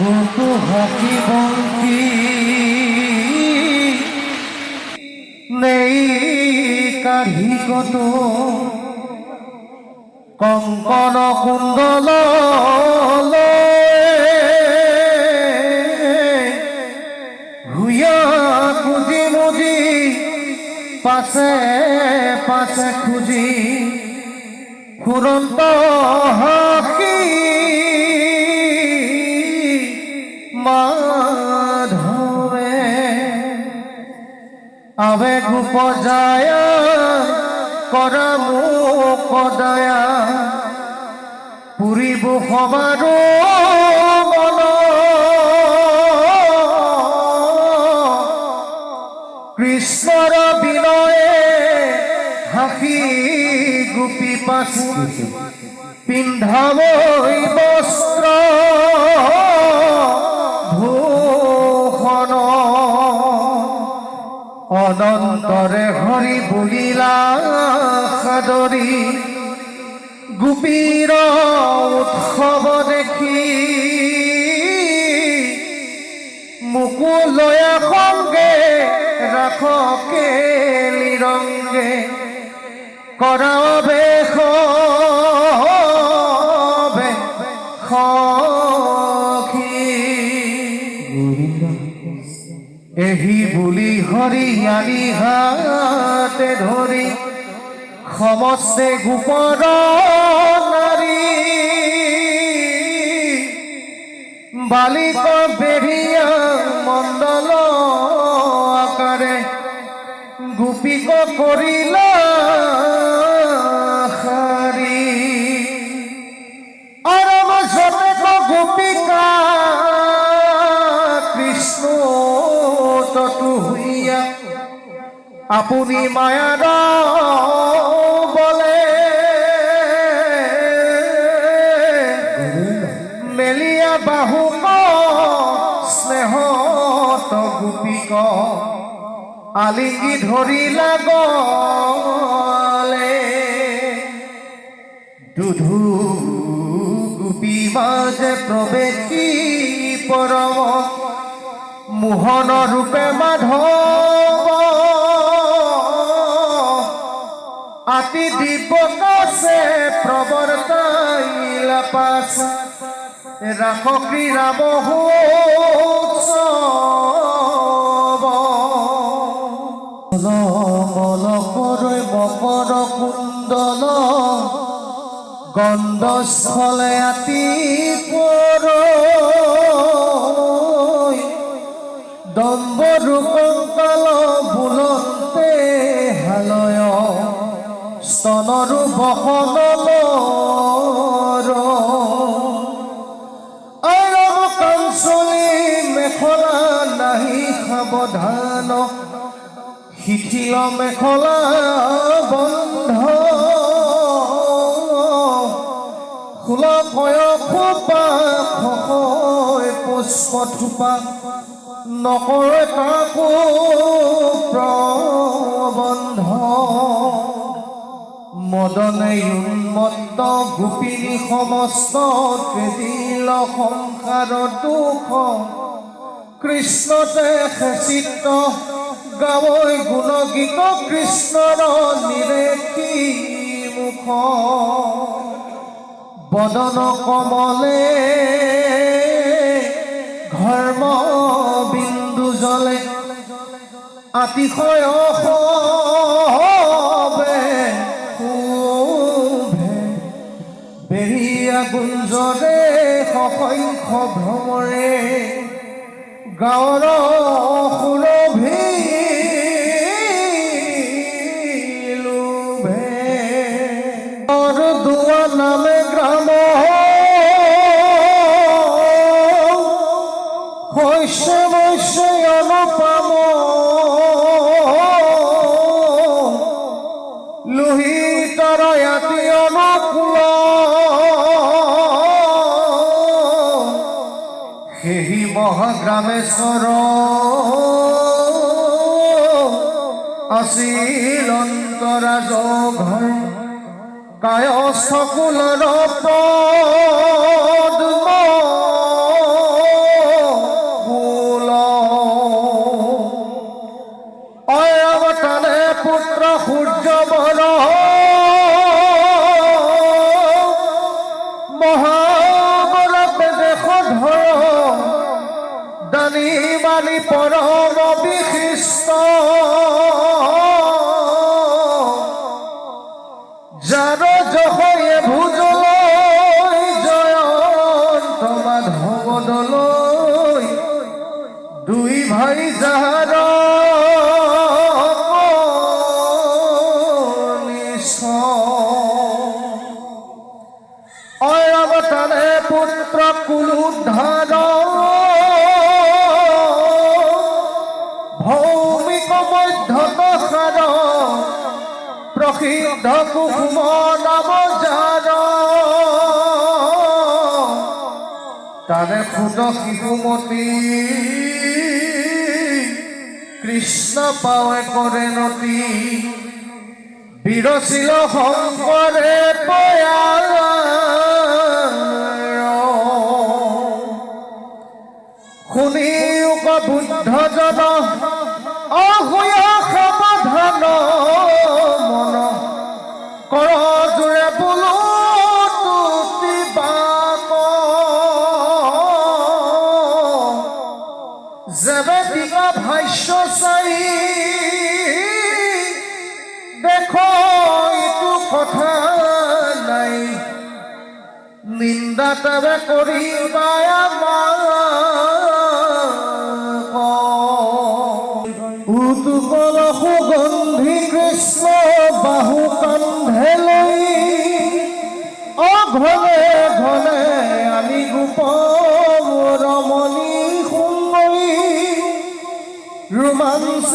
কত বঙ্কি নেই কাঢ়ি কত কঙ্কন কুণ্ডল ভূয়া খুঁজি মুজি পাশে পাশে খুঁজি। ফুরন্ত হাকি আবেগ উপজায় করা মুখ দয়া পুরিব সবাৰো মন। কৃষ্ণৰ বিনয়ে হাসি গোপী পাছি পিন্ধাবই বস্ত্ৰ অনন্তৰে হরি বলিলা সাদৰী গোপীৰ উৎসৱ দেখি। মুকুলয়া সঙ্গে কেলি লিরঙ্গে করাবে হবে বুলি আলি হাতে ধরি। সমস্তে গোপর নারী। বালিক বেৰিয়া মণ্ডল আকারে। গোপিক কৰিল আপুনি মায়াৰ বলে। মেলিয়া বাহুক স্নেহত গোপীক আলিঙ্গি ধৰিলা গলে দুধু গোপী মাজে প্ৰৱেশী পৰম মোহন ৰূপে মাধৱ আতি দিব্যকাশে প্ৰৱৰ্তাইলা পাছ ৰাস ক্ৰীড়া মহোৎসৱ মলকৰৈ মকৰ কুণ্ডল গন্ধস্থলে আতি পৰৈ দম্বৰু বসনল অৰম কাঞ্চলি মেখলা নাহি সাৱধান শিথিল মেখলা বন্ধ। ফুলকয় খোপা খয় পুষ্প থোপা নকৰে কাকো প্ৰবন্ধ মদনে উন্মত্ত গোপিনী সমস্ত ত্ৰিদিল সংসাৰ দুখ। কৃষ্ণতে চিত্ৰ গাৱৈ গুণগীত কৃষ্ণৰ নিৰেখি মুখ। বদন কমলে ধৰ্ম বিন্দু জলে আতিশয় সসংখ্য ভ্রমণে গাঁৱৰ সেহি আসিল আছিল অন্তৰাজ ঘৰ কায় সকুলৰ পদ্ম মাধৱদলৈ দুই ভাই যাৰ অয়বতাৰে পুত্ৰ কুলুদ্ধাৰ ভৌমিক মধ্যত সাৰ প্ৰসিদ্ধ কুসুম তাৰে সুত শিশুমতী কৃষ্ণ পাওয়ে করে নতি। বিরসিল শঙ্করে পয়াৰ শুনিও উক বুদ্ধজন চাই দেখ এইটো কথা নাই। নিন্দা তবে কৰিবা উতুপল সুগন্ধি কৃষ্ণ বাহু কান্ধে লৈ অঘনে ঘনে আমি গোপ ৰমণী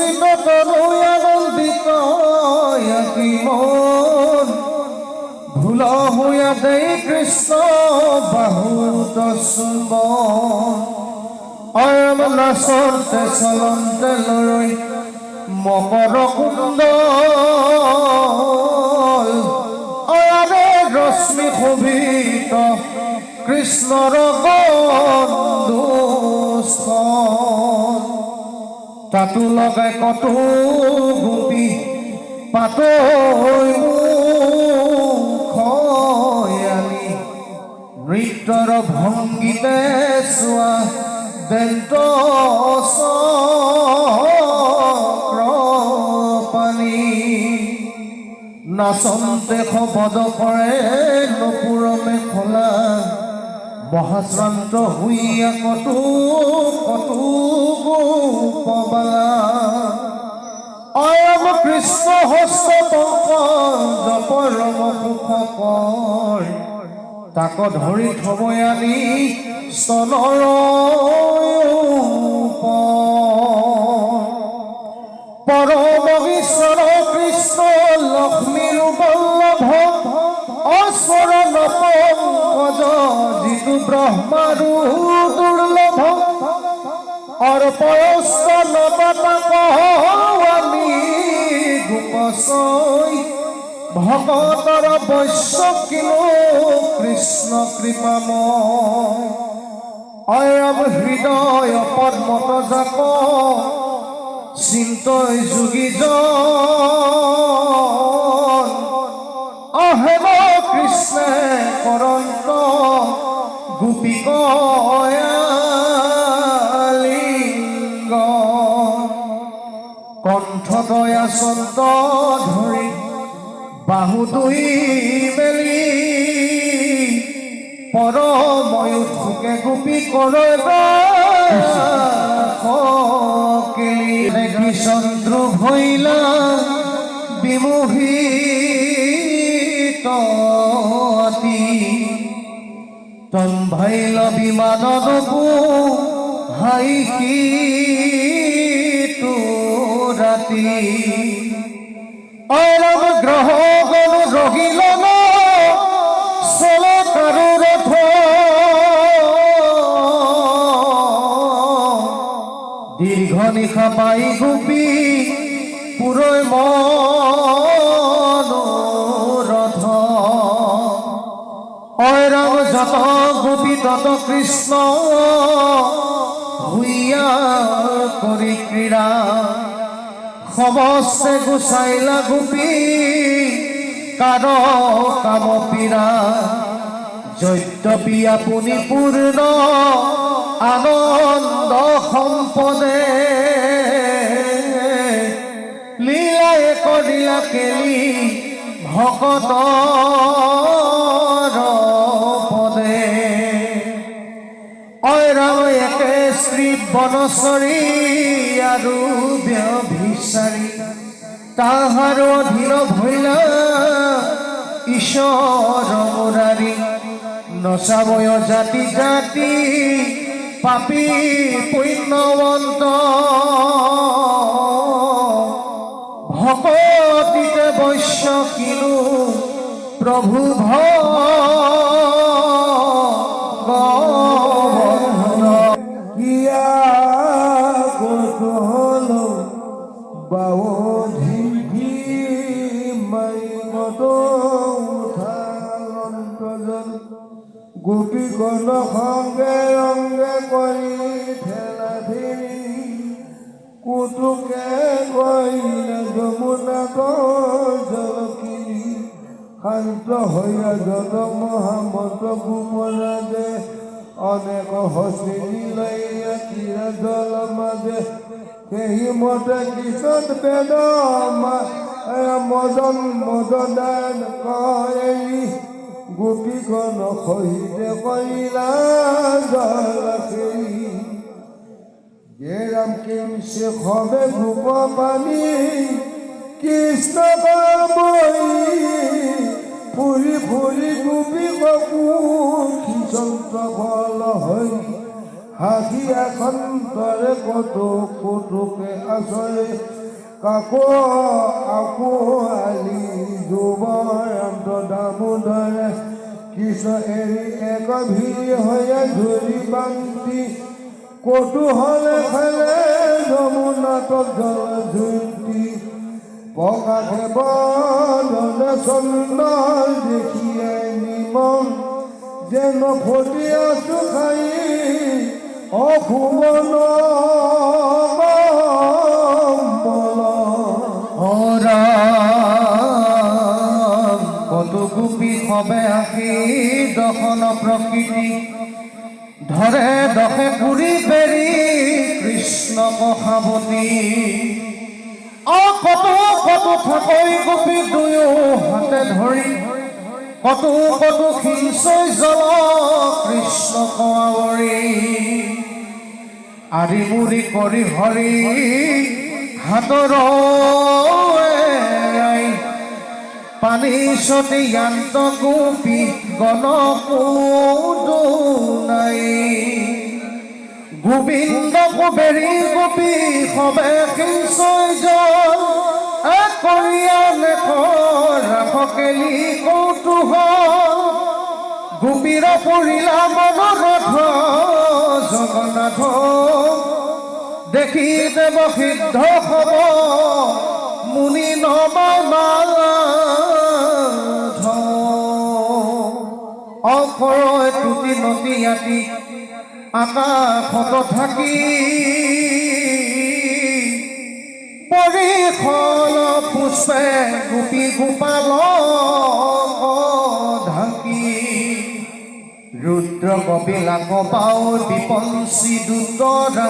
ৰোমাঞ্চিত তনু আনন্দিত ইয়াতি মন ভুল হুয়া কৃষ্ণ বাহুত চুম্বন অয়ম নাচন্তে চলন্তে লৈ মকৰ কুণ্ড অয়াৰে ৰশ্মি শোভিত কৃষ্ণৰ বন্ধুস্থল তাতো লগাই কতো গোপী পাতৈ মুখয়ালি নৃত্যৰ ভংগীতে চোৱা দেন্ত পানী নাচন্তে শপদ কৰে নপুৰ মেখলা মহাশ্ৰান্ত হুইয়া কতো কতো গোপবালা। অয়ম কৃষ্ণ হস্ত জপ ৰম সুখ কয়। তাক ধৰি থবই আনি স্তনৰ পৰম যিটো ব্ৰহ্মাৰো দুৰ্লভ অৰ্পয়স্ত নবতাক আমি গোপচৈ ভকতৰ বৈশ্য কিনো কৃষ্ণ কৃপাময় অয়ম হৃদয় পদ্মত জাক চিন্তই যোগী অহেম কৃষ্ণে কৰন্ত গোপীকয়ালিংগ কণ্ঠ দয়া চন্ত ধৰি বাহু দুই মেলি। পৰময়ু সুকে গোপী কৰে চন্দ্ৰ ভৈলা বিমোহিত। তম্ভাইল বিমানদপু হাই কি ৰাতি ন চলে কাৰো ৰথ দীৰ্ঘ নিশা পাই গোপী পুৰৈ মনোৰথ গোপী তত কৃষ্ণ হুইয়া কৰি ক্ৰীড়া সমস্তে গুচাইলা গোপী কাৰ কাম পীড়া। যদ্যপি আপুনি পূৰ্ণ আনন্দ সম্পদে। লীলায়ে কৰিলা কেলি ভকত। শ্ৰী বনচৰী আৰু ব্যভিচাৰী তাহাৰ অধীন ভৈলা ঈশ্বৰ মুৰাৰী নচাবয় জাতি জাতি পাপী পুণ্যৱন্ত ভকতিতে বৈশ্য কিনো প্ৰভু ভগৱন্ত শান্ত হৈয়া জন মহামত কুমৰাজে অনেক হসিনী লইয়া চিৰা জল মাজে সেই মতে কিশোর বেদ মদন মদদান কয় গোপীগণ সহিতে কইলা জল খেলি যে রাম কিমসে হবে ধূপ পানি। কৃষ্ণ খিচন্ত ফল হই। হাসি এখন তরে কত কটুকে আসরে কাকো আকো আলি যুবন্ত দামোদরে। কৃষ্ণ এৰি এক ভিৰ হয়ে ধৰি বান্তি। কৌতূহলে খেলে যমুনাত জল ঝুঁটি পকাশে বদলে চন্দন দেখিয়ে নিমন যেন ফটি আছো খাই অশুভন অৰাম কত গোপী সবে আহি দশন প্ৰকৃতি ধৰে দশে পুৰি পেৰি কৃষ্ণ মহাৱতী অ কত কত থাকৈ গোপী দুয়ো হাতে ধৰি কত কত সিঞ্চয় জল, কৃষ্ণ আৰি মুৰি কৰি হৰি হাতৰ এৰাই পানী চটি য়ান্ত গোপী গণকো নাই গোবিন্দ কুবেৰী গোপী সবে সিঞ্চয় জল এক কৰিয়া নেখ ৰাখকেলি কৌতূহল। গোপীৰ পৰিলা মনোৰথ জগন্নাথ। দেখি দেৱ সিদ্ধ হব, মুনি নমানাথ অক্ষৰ টুটি নদী আতি আকাশত থাকি পৰিখল পুষ্পে গোপী গোপাল ঢাকি। ৰুদ্ৰ কপিলাক পাও বিপঞ্চী দুতৰা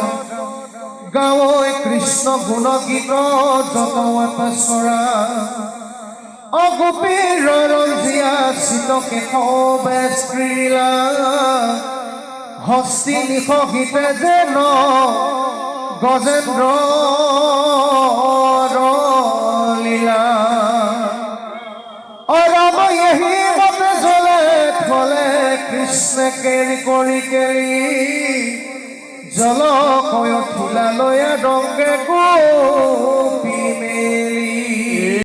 গাঁৱৈ কৃষ্ণ গুণ গীত পেচৰা অগোপীৰ ৰঞ্জিয়া চিত কেশৱে স্ত্ৰীলা হস্তি নিশহিতে যেন গজেন্দ্ৰ লীলা অৰাম এহি মতে জ্বলে থলে কৃষ্ণে কেৰি কৰি জল কয় থিলা লয়া ৰংগে গোপী মেলি।